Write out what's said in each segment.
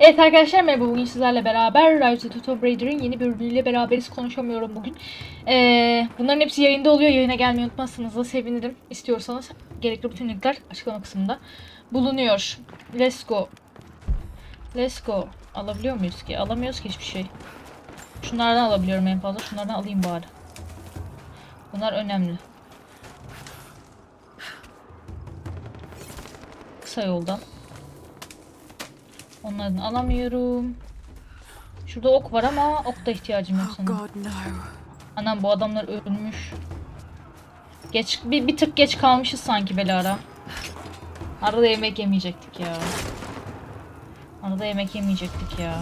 Evet arkadaşlar merhaba bugün sizlerle beraber Rise of the Tomb Raider'ın yeni bölümüyle beraberiz konuşamıyorum bugün. Ee, bunların hepsi yayında oluyor. Yayına gelmeyi unutmazsanız da sevinirim. İstiyorsanız gerekli bütün linkler açıklama kısmında bulunuyor. Let's go. Let's go. Alabiliyor muyuz ki? Alamıyoruz ki hiçbir şey. Şunlardan alabiliyorum en fazla. Şunlardan alayım bari. Bunlar önemli. Kısa yoldan. Onlardan alamıyorum. Şurada ok var ama ok da ihtiyacım yok Oh sanırım. God, no. Anam bu adamlar ölmüş. Geç bir, bir tık geç kalmışız sanki Belara. Arada yemek yemeyecektik ya. Arada yemek yemeyecektik ya.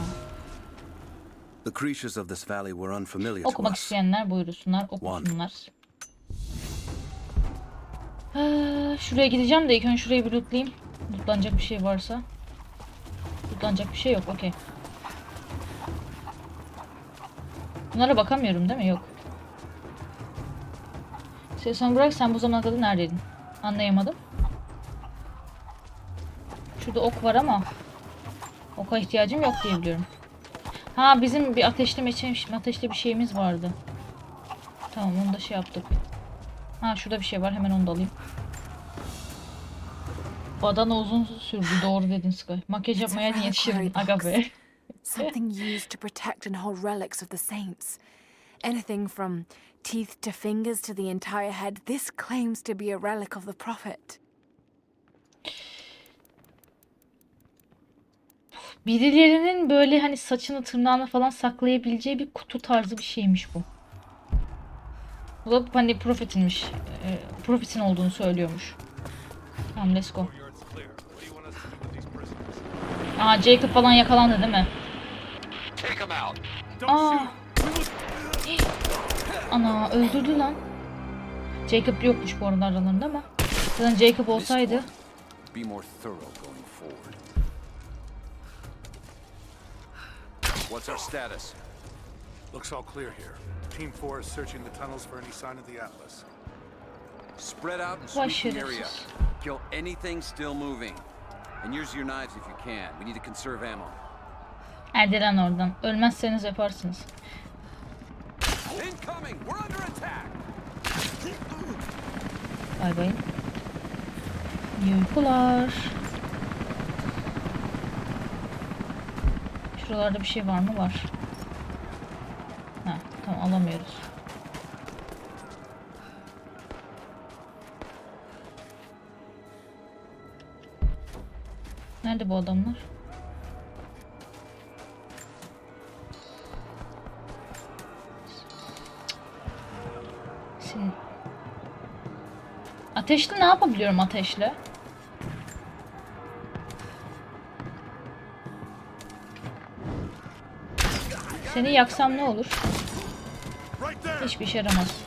The creatures of this valley were unfamiliar to Okumak us. isteyenler buyursunlar, okusunlar. Ha, şuraya gideceğim de ilk önce şurayı bir lootlayayım. Lootlanacak bir şey varsa. Lootlanacak bir şey yok, okey. Bunlara bakamıyorum değil mi? Yok. Sen bırak sen bu zamana kadar neredeydin? Anlayamadım. Şurada ok var ama oka ihtiyacım yok diye biliyorum. Ha bizim bir ateşli meçe, ateşli bir şeyimiz vardı. Tamam onu da şey yaptık. Ha şurada bir şey var hemen onu da alayım. Badana uzun sürdü doğru dedin Sky. Makyaj yapmaya a yetişirdin aga be. Something used to protect and hold relics of the saints. Anything from teeth to fingers to the entire head, this claims to be a relic of the prophet. Birilerinin böyle hani saçını tırnağını falan saklayabileceği bir kutu tarzı bir şeymiş bu. Bu da hani profetinmiş. E, profetin olduğunu söylüyormuş. Tamam let's go. Aa Jacob falan yakalandı değil mi? Aa. Ana öldürdü lan. Jacob yokmuş bu arada aralarında ama. Zaten Jacob olsaydı. What's our status? Looks all clear here. Team 4 is searching the tunnels for any sign of the Atlas. Spread out and sweep the area. Kill anything still moving. And use your knives if you can. We need to conserve ammo. Hadi lan oradan. Ölmezseniz yaparsınız. Incoming! We're under attack! Bay bay. İyi uykular. Şuralarda bir şey var mı? Var. Ha, tamam alamıyoruz. Nerede bu adamlar? Sin Ateşli ne yapabiliyorum ateşle? Seni yaksam ne olur? Hiçbir işe yaramaz.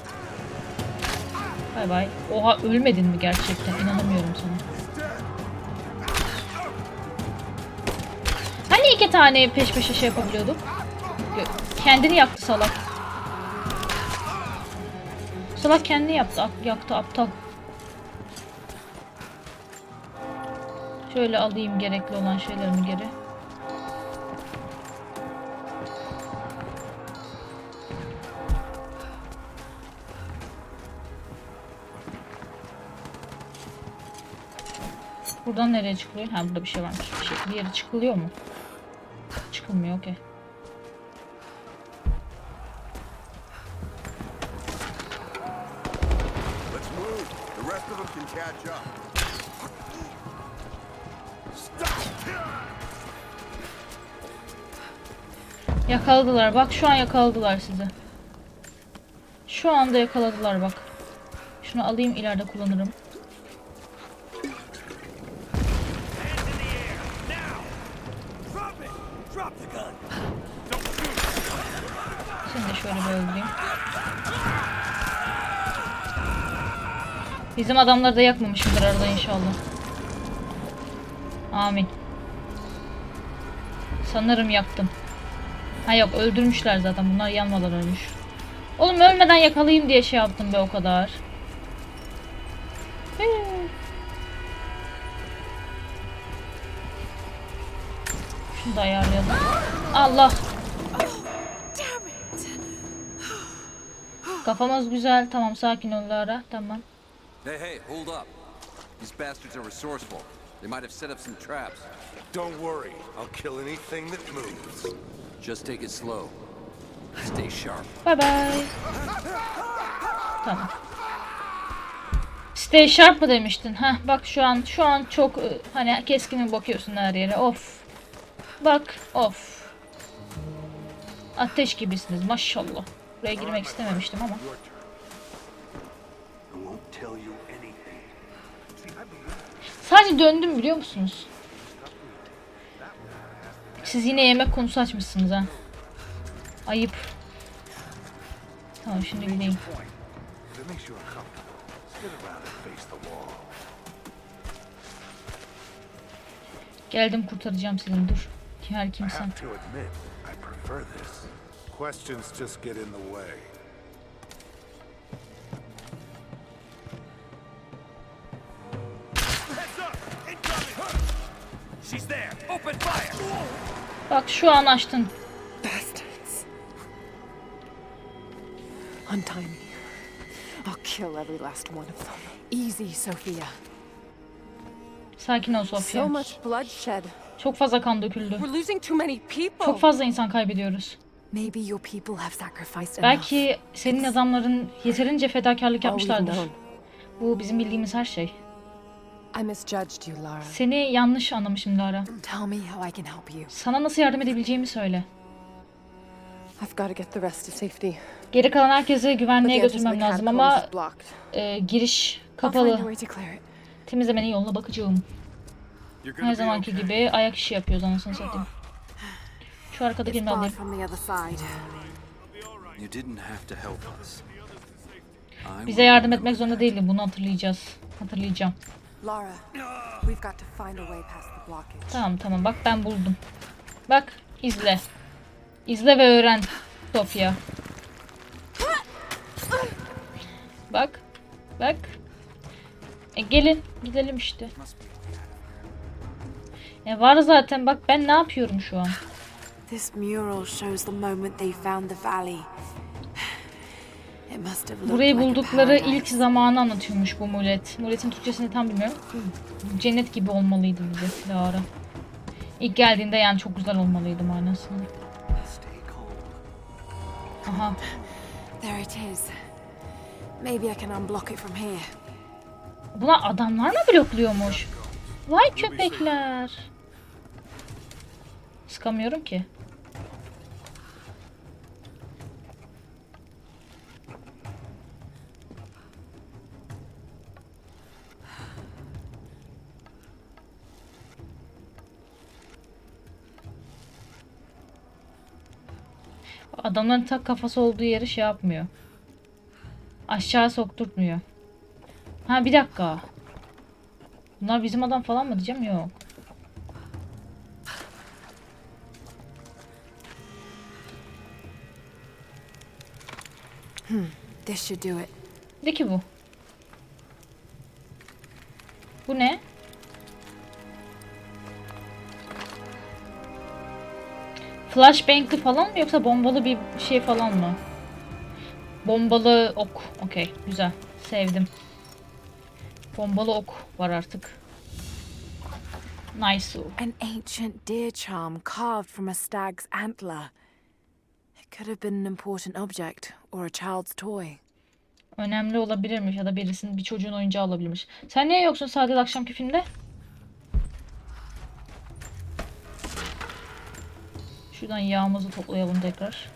Bay bay. Oha ölmedin mi gerçekten? İnanamıyorum sana. İki tane peş peşe şey yapabiliyorduk? Kendini yaktı salak. Salak kendini yaptı, ak- yaktı aptal. Şöyle alayım gerekli olan şeylerimi geri. Buradan nereye çıkılıyor? Ha burada bir şey varmış. Bir, şey, bir yere çıkılıyor mu? Catch up. Yakaladılar. Bak şu an yakaladılar sizi. Şu anda yakaladılar bak. Şunu alayım ileride kullanırım. Bizim adamları da yakmamışımdır arada inşallah. Amin. Sanırım yaktım. Ha yok öldürmüşler zaten. Bunlar yanmadan ölmüş. Oğlum ölmeden yakalayayım diye şey yaptım be o kadar. Şunu da ayarlayalım. Allah. Kafamız güzel. Tamam sakin ol Lara. Tamam. Hey, hey, hold up. These bastards are resourceful. They might have set up some traps. Don't worry, I'll kill anything that moves. Just take it slow. Stay sharp. Bye bye. Tamam. Stay sharp mı demiştin? Heh bak şu an şu an çok e, hani keskin bakıyorsun her yere. Of. Bak of. Ateş gibisiniz maşallah. Buraya girmek istememiştim ama. Sadece döndüm biliyor musunuz? Siz yine yemek konusu açmışsınız ha. Ayıp. Tamam şimdi gideyim. Geldim kurtaracağım seni dur. Her I kimsen. Şu an açtın. Bastards. Untie me. I'll kill every last one of them. Easy, Sophia. Sakin ol Sofya. So much bloodshed. Çok fazla kan döküldü. We're losing too many people. Çok fazla insan kaybediyoruz. Maybe your people have sacrificed enough. Belki senin adamların yeterince fedakarlık yapmışlardır. Bu bizim bildiğimiz her şey. I misjudged you, Lara. Seni yanlış anlamışım Lara. Tell me how I can help you. Sana nasıl yardım edebileceğimi söyle. I've got to get the rest to safety. Geri kalan herkesi güvenliğe The entrance götürmem lazım ama is blocked. e, giriş I'll find a kapalı. way to clear it. Temizlemenin yoluna bakacağım. Her zamanki gibi ayak işi yapıyoruz anasını satayım. Şu arkadakini de Barred alayım. from the other side. You didn't have to help us. I Bize yardım etmek zorunda değildin. Bunu hatırlayacağız. Hatırlayacağım. Lara, we've got to find a way past the blockage. Tamam tamam bak ben buldum. Bak izle. İzle ve öğren Sofya. Bak. Bak. E gelin gidelim işte. E var zaten bak ben ne yapıyorum şu an. This mural shows the moment they found the valley. Burayı buldukları ilk zamanı anlatıyormuş bu mulet. Muletin Türkçesini tam bilmiyorum. Cennet gibi olmalıydı bize Lara. İlk geldiğinde yani çok güzel olmalıydı calm. Aha. There it is. Maybe I can unblock it from here. Buna adamlar mı blokluyormuş? Vay köpekler. Sıkamıyorum ki. Adamların tak kafası olduğu yeri şey yapmıyor. Aşağı sokturtmuyor. Ha bir dakika. Bunlar bizim adam falan mı diyeceğim yok. This should do it. Ne ki bu? Bu ne? Flashbang'li falan mı yoksa bombalı bir şey falan mı? Bombalı ok. Okey, güzel. Sevdim. Bombalı ok var artık. Nice. An ancient deer charm carved from a stag's antler. It could have been an important object or a child's toy. Önemli olabilirmiş ya da birisinin bir çocuğun oyuncağı olabilirmiş. Sen niye yoksun Saadet akşamki filmde? Şuradan yağımızı toplayalım tekrar.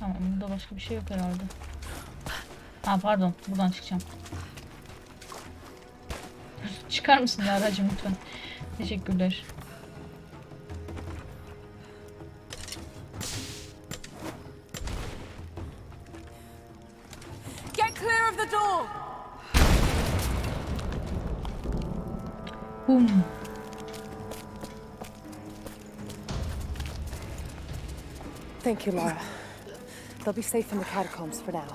Tamam burada başka bir şey yok herhalde. Ha pardon buradan çıkacağım. Çıkar mısın ya aracım lütfen? Teşekkürler. Get clear of the door! Bum. Thank you, Lara. They'll be safe in the catacombs for now.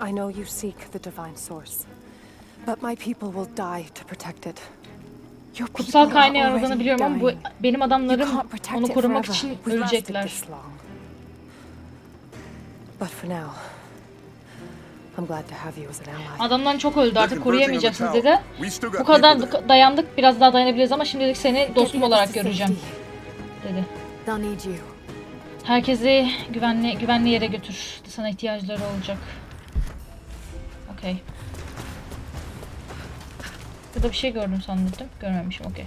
I know you seek the divine source, but my people will die to protect it. Your Kutsal people are kaynağı aradığını already biliyorum ama bu dying. benim You adamlarım can't protect onu it korumak forever. için We've lasted ölecekler. this long. But for now, I'm glad to have you as an ally. Adamdan çok öldü artık koruyamayacaksınız dedi. Bu kadar dayandık biraz daha dayanabiliriz ama şimdilik seni Get dostum olarak göreceğim. Dedi. They'll need you. Herkesi güvenli güvenli yere götür. Sana ihtiyaçları olacak. Okey. Burada bir şey gördüm sandım. Görmemişim. Okey.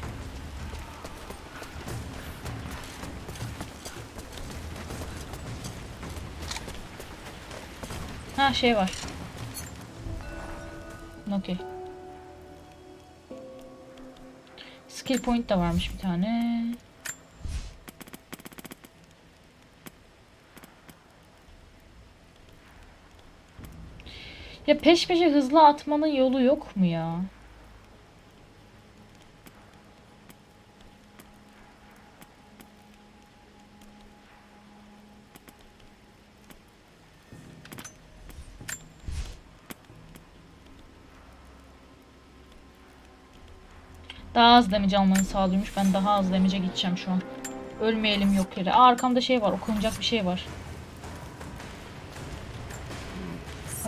Ha şey var. Okey. Skill point da varmış bir tane. Ya peş peşe hızlı atmanın yolu yok mu ya? Daha az damage almanı sağlıyormuş. Ben daha az damage'e gideceğim şu an. Ölmeyelim yok yere. Aa, arkamda şey var. Okunacak bir şey var.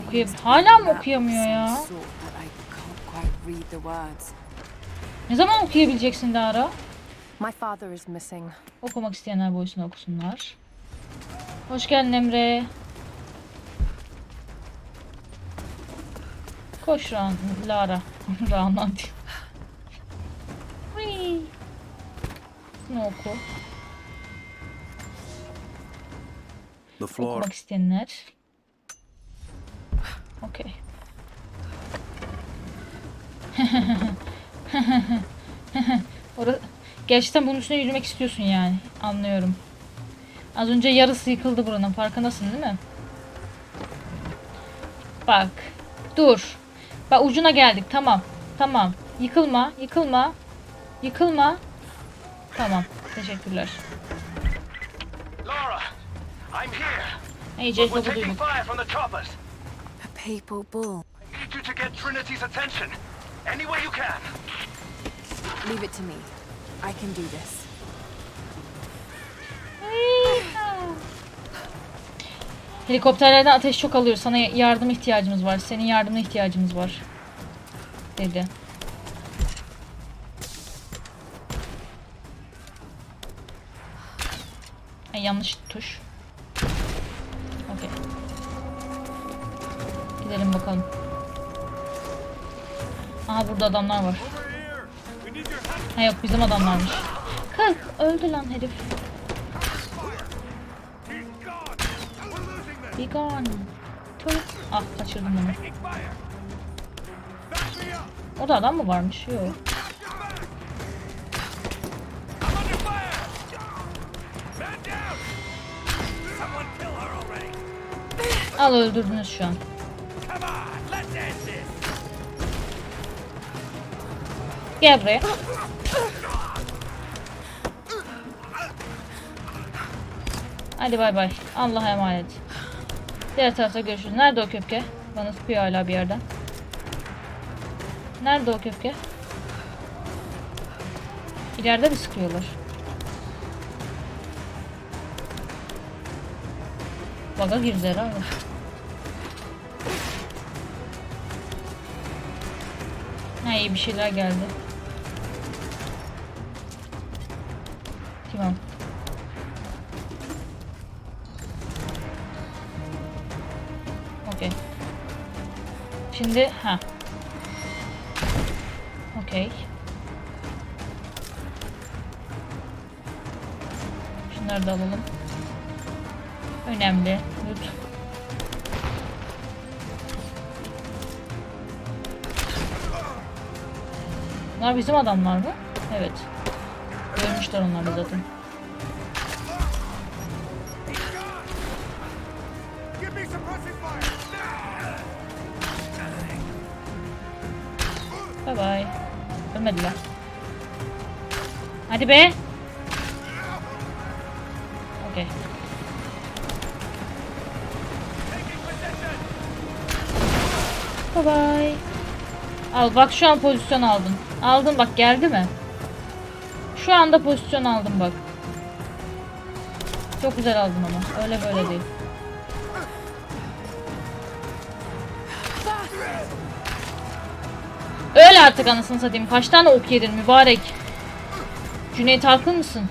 Okuyab Hala mı okuyamıyor ya? Some sort that I can't quite read the words. Ne zaman okuyabileceksin Dara? My father is missing. Okumak isteyenler boyusunu okusunlar. Hoş geldin Emre. Koş Ran, Lara. Rana diyor. Ne oku? The floor. Okumak isteyenler. Okey. Orası... Gerçekten bunun üstüne yürümek istiyorsun yani. Anlıyorum. Az önce yarısı yıkıldı buranın. Farkındasın değil mi? Bak. Dur. Bak ucuna geldik. Tamam. Tamam. Yıkılma. Yıkılma. Yıkılma. Tamam. Teşekkürler. Laura, I'm here. İyice We're lafı papal bull. I need you to get Trinity's attention. Any way you can. Leave it to me. I can do this. Helikopterlerden ateş çok alıyor. Sana yardım ihtiyacımız var. Senin yardımına ihtiyacımız var. Dedi. Ay, yanlış tuş. Gidelim bakalım. Aha burada adamlar var. Ha yok bizim adamlarmış. Kalk öldü lan herif. Be gone. Tüh. Ah kaçırdım onu. Orada adam mı varmış? Yok. Al öldürdünüz şu an. Gel buraya. Hadi bay bay. Allah'a emanet. Diğer tarafta görüşürüz. Nerede o köpke? Bana sıkıyor hala bir yerden. Nerede o köpke? İleride de sıkıyorlar. Baga girdi herhalde. Ha iyi bir şeyler geldi. Tamam. Okey. Şimdi ha. Okey. Şunları da alalım. Önemli. Loot. Bunlar bizim adamlar mı? Evet. Ölmüşler onlar da zaten. Bye bye. Ölmediler. Hadi be. Okey. Bye bye. Al bak şu an pozisyon aldın. Aldın bak geldi mi? Şu anda pozisyon aldım bak. Çok güzel aldım ama. Öyle böyle değil. Öyle artık anasını satayım. Kaç tane ok yedin mübarek. Cüneyt haklı mısın?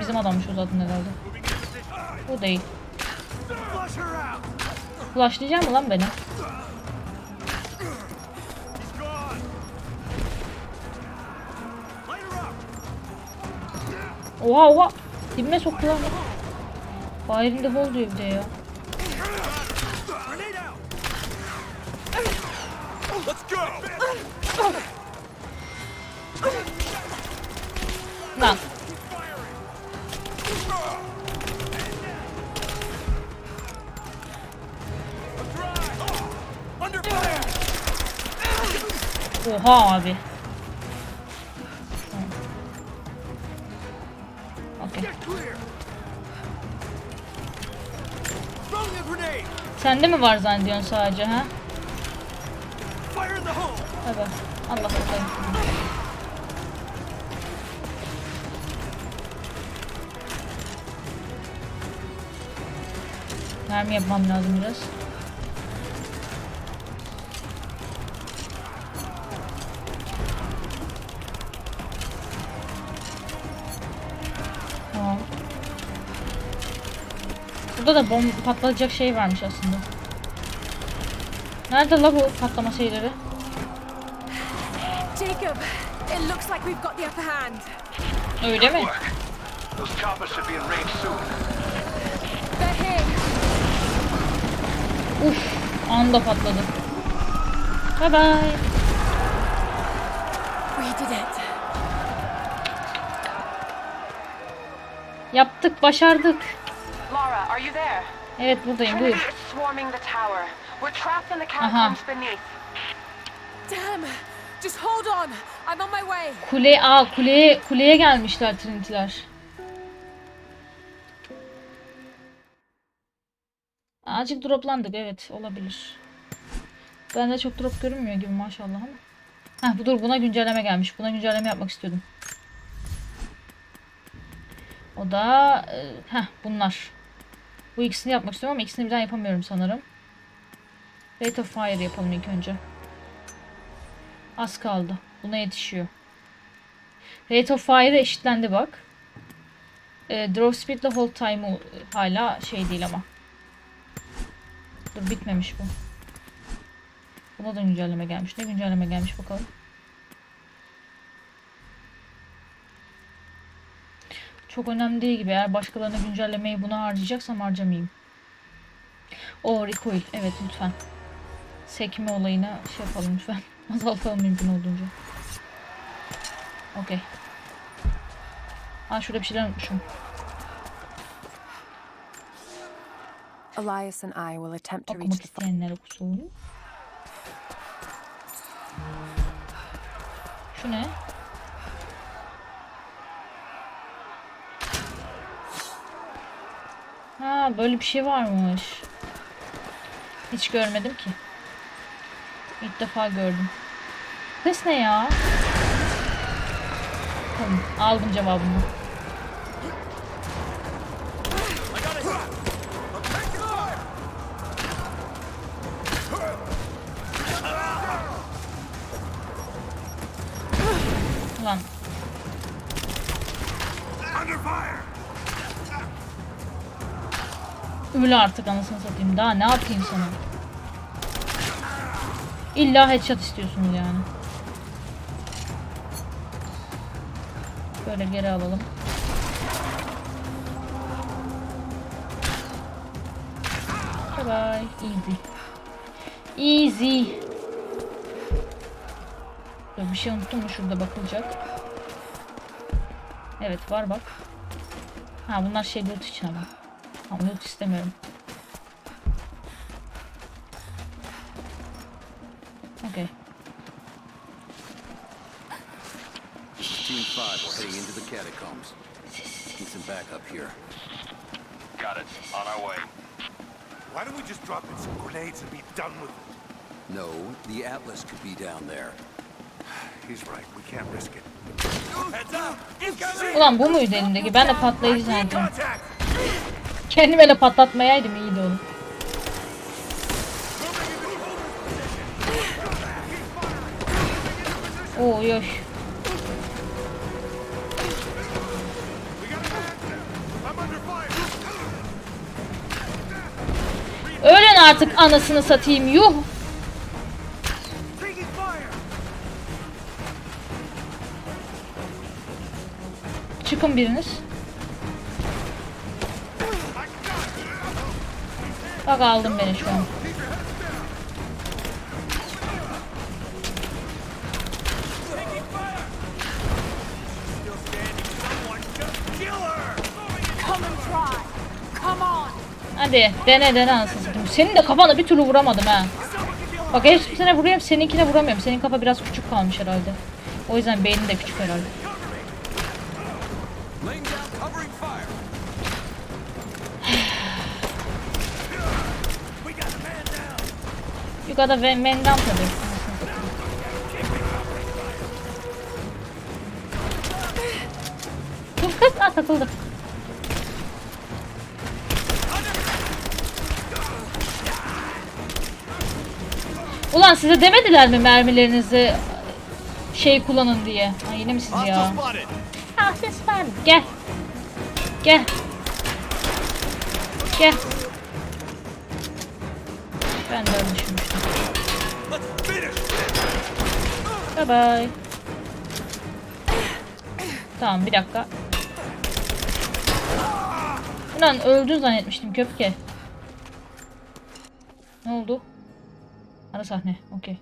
Bizim adammış o zaten herhalde. Bu değil. Flashlayacak mı lan beni? Oha oha. Dibime soktu lan. Fire in the hole diyor bir de ya. Lan. Oha abi. Sende mi var zannediyorsun sadece ha? Tabii. Allah bakayım. Mermi yapmam lazım biraz. Burada da bomba patlayacak şey varmış aslında. Nerede la bu patlama şeyleri? Jacob, it looks like we've got the upper hand. Öyle mi? Work. Those choppers should be in range soon. They're here. Uf, anda patladı. Bye bye. We did it. Yaptık, başardık. Evet buradayım, buyur. is swarming the tower. We're trapped in the Aha. catacombs beneath. Damn. Just hold on. I'm on my way. Kule, aa kuleye, kuleye gelmişler Trinity'ler. Azıcık droplandık, evet olabilir. Bende çok drop görünmüyor gibi maşallah ama. Heh, bu dur buna güncelleme gelmiş. Buna güncelleme yapmak istiyordum. O da e, heh, bunlar. Bu ikisini yapmak istiyorum ama ikisini birden yapamıyorum sanırım. Rate of Fire yapalım ilk önce. Az kaldı. Buna yetişiyor. Rate of Fire eşitlendi bak. E, draw Speed ile Hold Time'ı hala şey değil ama. Dur bitmemiş bu. Buna da güncelleme gelmiş. Ne güncelleme gelmiş bakalım. Çok önemli değil gibi. Eğer başkalarına güncellemeyi buna harcayacaksam harcamayayım. O recoil. Evet lütfen. Sekme olayına şey yapalım lütfen. Azaltalım mümkün olduğunca. Okey. Aa şurada bir şeyler unutmuşum. Elias and I will attempt to reach the isteyenler okusun. Şu ne? Böyle bir şey varmış. Hiç görmedim ki. İlk defa gördüm. Ses ne ya? Tamam, aldım cevabımı. Lan. Öyle artık anasını satayım. Daha ne yapayım sana? İlla headshot istiyorsunuz yani. Böyle geri alalım. Bye bye. Easy. Easy. Dur, bir şey unuttum mu şurada bakılacak. Evet var bak. Ha bunlar şey loot için ama. Ama loot istemiyorum. Okay. Team 5 we're heading into the catacombs. Need some backup here. Got it. On our way. Why don't we just drop in some grenades and be done with it? No, the Atlas could be down there. He's right. We can't risk it. Ulan bu muydu elimdeki? Ben de patlayıcı zannettim. Kendime de patlatmayaydım iyiydi oğlum. Oo yoş. Öğren artık anasını satayım yuh. Çıkın biriniz. Bak aldım beni şu an. Hadi dene dene anasını. Senin de kafana bir türlü vuramadım ha. Bak hepsine vuruyorum seninkine vuramıyorum. Senin kafa biraz küçük kalmış herhalde. O yüzden beynin de küçük herhalde. You gotta man down tabii. Dur kız aa takıldı. Ulan size demediler mi mermilerinizi şey kullanın diye. Ha yine mi siz ya? Ah ses var. Gel. Gel. Gel. Ben de öyle düşünmüştüm. Bye bye. Tamam bir dakika. Ulan öldün zannetmiştim köpke. Ne oldu? Ara sahne. Okey.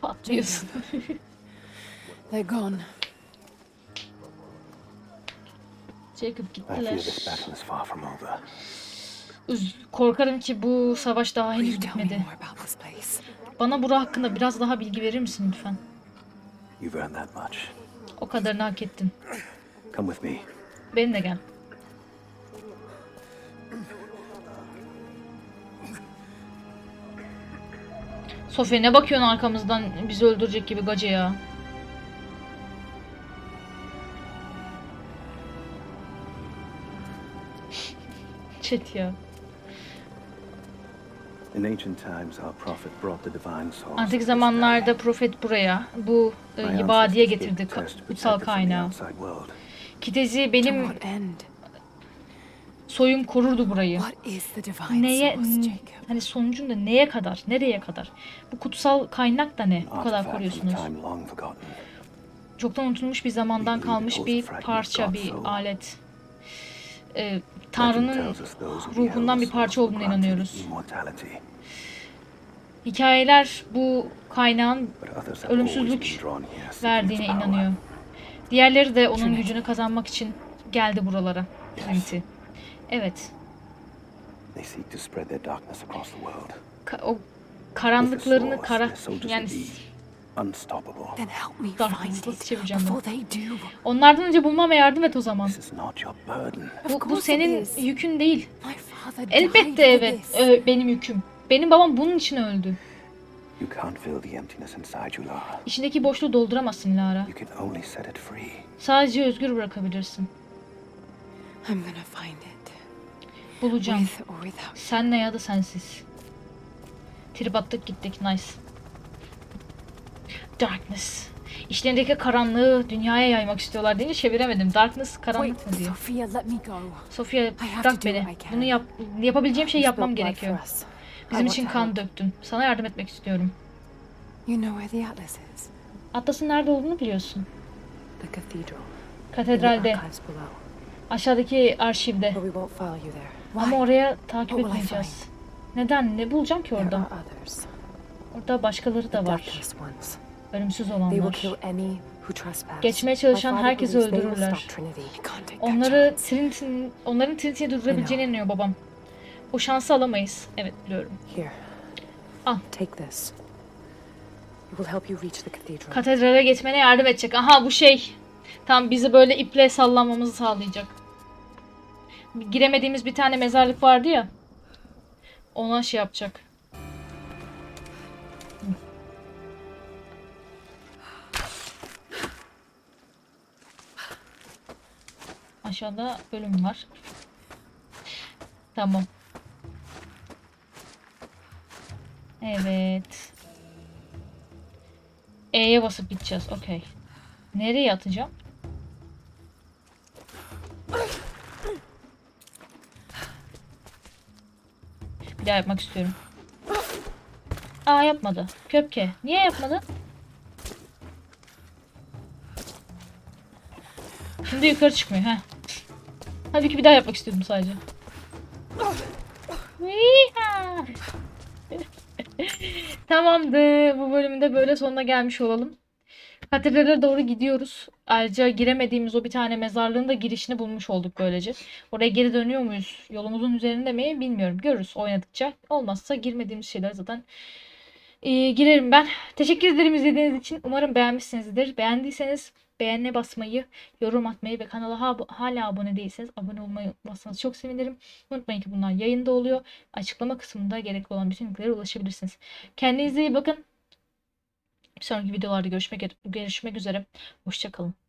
Patlıyorsun. They're gone. Jacob gittiler. Korkarım ki bu savaş daha henüz bitmedi. Bana bura hakkında biraz daha bilgi verir misin lütfen? O kadarını hak ettin. Come with me. Benimle gel. Sofya ne bakıyorsun arkamızdan bizi öldürecek gibi gacı ya. Chat ya. Antik zamanlarda profet buraya bu e, ancestors getirdi ka- kutsal kaynağı. Kitezi benim soyum korurdu burayı. Neye, hani sonucunda neye kadar, nereye kadar? Bu kutsal kaynak da ne? Bu kadar koruyorsunuz. Çoktan unutulmuş bir zamandan kalmış bir parça, bir alet. Ee, Tanrı'nın ruhundan bir parça olduğuna inanıyoruz. Hikayeler bu kaynağın ölümsüzlük verdiğine inanıyor. Diğerleri de onun gücünü kazanmak için geldi buralara. Trinity. Evet. Ka- o karanlıklarını kara yani unstoppable. Then help me find it before they do. onlardan önce bulmama yardım et o zaman. This is not your burden. Bu, bu senin is. yükün değil. My father died Elbette evet. Ö, benim yüküm. Benim babam bunun için öldü. You can't fill the emptiness inside you, Lara. İçindeki boşluğu dolduramazsın Lara. You can only set it free. Sadece özgür bırakabilirsin. I'm gonna find it. Bulacağım. With or without Senle ya da sensiz. Trip attık gittik. Nice. Darkness. İçlerindeki karanlığı dünyaya yaymak istiyorlar deyince çeviremedim. Darkness karanlık mı diyor. Sofia bırak beni. Bunu yap yapabileceğim şeyi yapmam gerekiyor. Bizim için kan döktün. Sana yardım etmek istiyorum. Atlas'ın nerede olduğunu biliyorsun. Katedralde, aşağıdaki arşivde. Ama oraya takip etmeyeceğiz. Neden? Ne bulacağım ki orada? Orada başkaları da var. Ölümsüz olanlar. Geçmeye çalışan herkesi öldürürler. Onları. Trinity'nin, onların Trinity'yi durdurabileceğine inanıyor babam. O şansı alamayız. Evet biliyorum. Here. Al. Katedrale geçmene yardım edecek. Aha bu şey. Tam bizi böyle iple sallamamızı sağlayacak. Giremediğimiz bir tane mezarlık vardı ya. Ona şey yapacak. Aşağıda bölüm var. Tamam. Evet. E'ye basıp gideceğiz. Okey. Nereye atacağım? Bir daha yapmak istiyorum. Aa yapmadı. Köpke. Niye yapmadı? Şimdi yukarı çıkmıyor. Heh. Halbuki bir daha yapmak istiyordum sadece. Tamamdır. Bu bölümde böyle sonuna gelmiş olalım. Katedrale doğru gidiyoruz. Ayrıca giremediğimiz o bir tane mezarlığın da girişini bulmuş olduk böylece. Oraya geri dönüyor muyuz? Yolumuzun üzerinde mi bilmiyorum. Görürüz oynadıkça. Olmazsa girmediğimiz şeyler zaten ee, girerim ben. Teşekkür ederim izlediğiniz için. Umarım beğenmişsinizdir. Beğendiyseniz beğenine basmayı, yorum atmayı ve kanala ha- hala abone değilseniz abone olmayı unutmazsanız çok sevinirim. Unutmayın ki bunlar yayında oluyor. Açıklama kısmında gerekli olan bütün linklere ulaşabilirsiniz. Kendinize iyi bakın. Bir sonraki videolarda görüşmek, görüşmek üzere. Hoşçakalın.